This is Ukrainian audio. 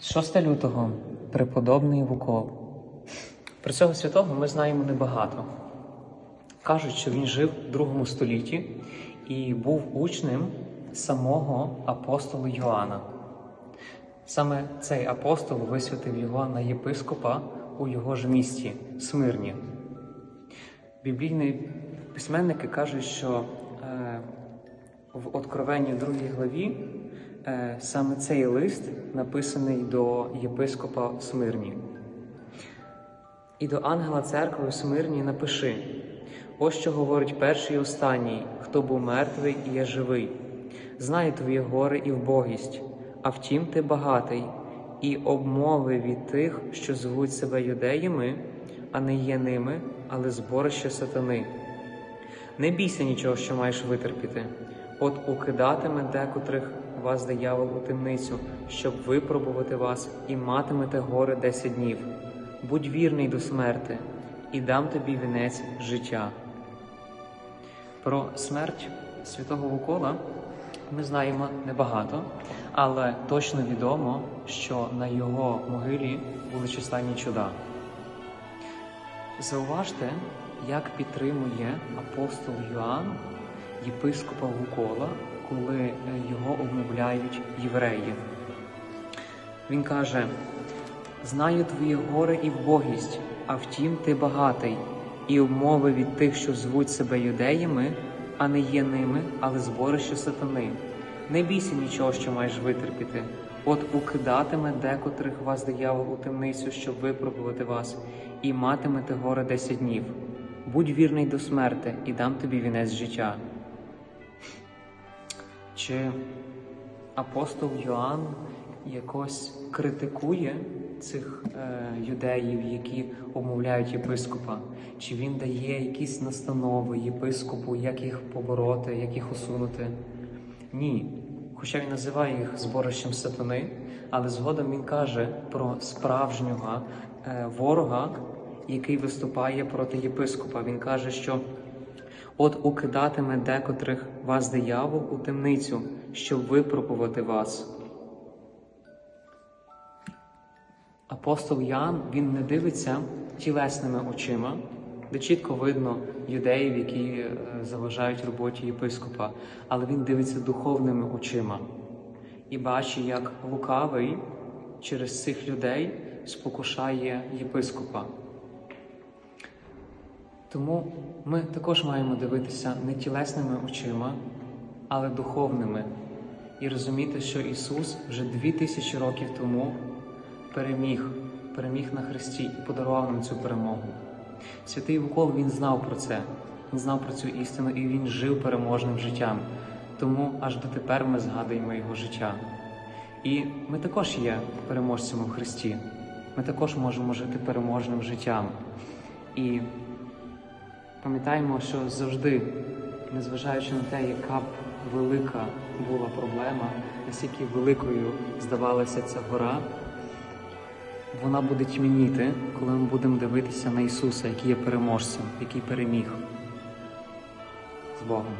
6 лютого преподобний Вукол. Про цього святого ми знаємо небагато. Кажуть, що він жив в другому столітті і був учнем самого апостола Йоанна. Саме цей апостол висвятив його на єпископа у його ж місті Смирні. Біблійні письменники кажуть, що е, в Откровенні 2 главі саме цей лист написаний до єпископа Смирні. І до ангела церкви у Смирні напиши: ось що говорить перший і останній, хто був мертвий і є живий. Знаю твої гори і вбогість, а втім ти багатий, і обмови від тих, що звуть себе юдеями, а не є ними, але зборище сатани. Не бійся нічого, що маєш витерпіти. От укидатиме декотрих вас диявол у темницю, щоб випробувати вас, і матимете горе десять днів. Будь вірний до смерти, і дам тобі вінець життя. Про смерть святого Вукола ми знаємо небагато, але точно відомо, що на його могилі були численні чуда. Зауважте, як підтримує апостол Йоанн єпископа Вукола, коли е, його обмовляють євреї. Він каже: Знаю твої горе і вбогість, а втім ти багатий, і обмови від тих, що звуть себе юдеями, а не є ними, але зборище сатани. Не бійся нічого, що маєш витерпіти. От укидатиме декотрих вас диявол у темницю, щоб випробувати вас, і матимете горе десять днів. Будь вірний до смерти, і дам тобі вінець життя. Чи апостол Йоанн якось критикує цих е, юдеїв, які обмовляють єпископа? Чи він дає якісь настанови єпископу, як їх побороти, як їх усунути? Ні. Хоча він називає їх зборищем сатани, але згодом він каже про справжнього е, ворога, який виступає проти єпископа. Він каже, що от укидатиме декотрих вас диявол у темницю, щоб випробувати вас. Апостол Ян він не дивиться тілесними очима, де чітко видно юдеїв, які е, заважають роботі єпископа, але він дивиться духовними очима і бачить, як лукавий через цих людей спокушає єпископа. Тому ми також маємо дивитися не тілесними очима, але духовними, і розуміти, що Ісус вже дві тисячі років тому переміг, переміг на Христі і подарував нам цю перемогу. Святий Вукол він знав про це, він знав про цю істину і він жив переможним життям. Тому аж дотепер ми згадуємо його життя. І ми також є переможцями в Христі. Ми також можемо жити переможним життям. І пам'ятаємо, що завжди, незважаючи на те, яка б велика була проблема, наскільки великою здавалася ця гора, вона буде тьмініти, коли ми будемо дивитися на Ісуса, який є переможцем, який переміг з Богом.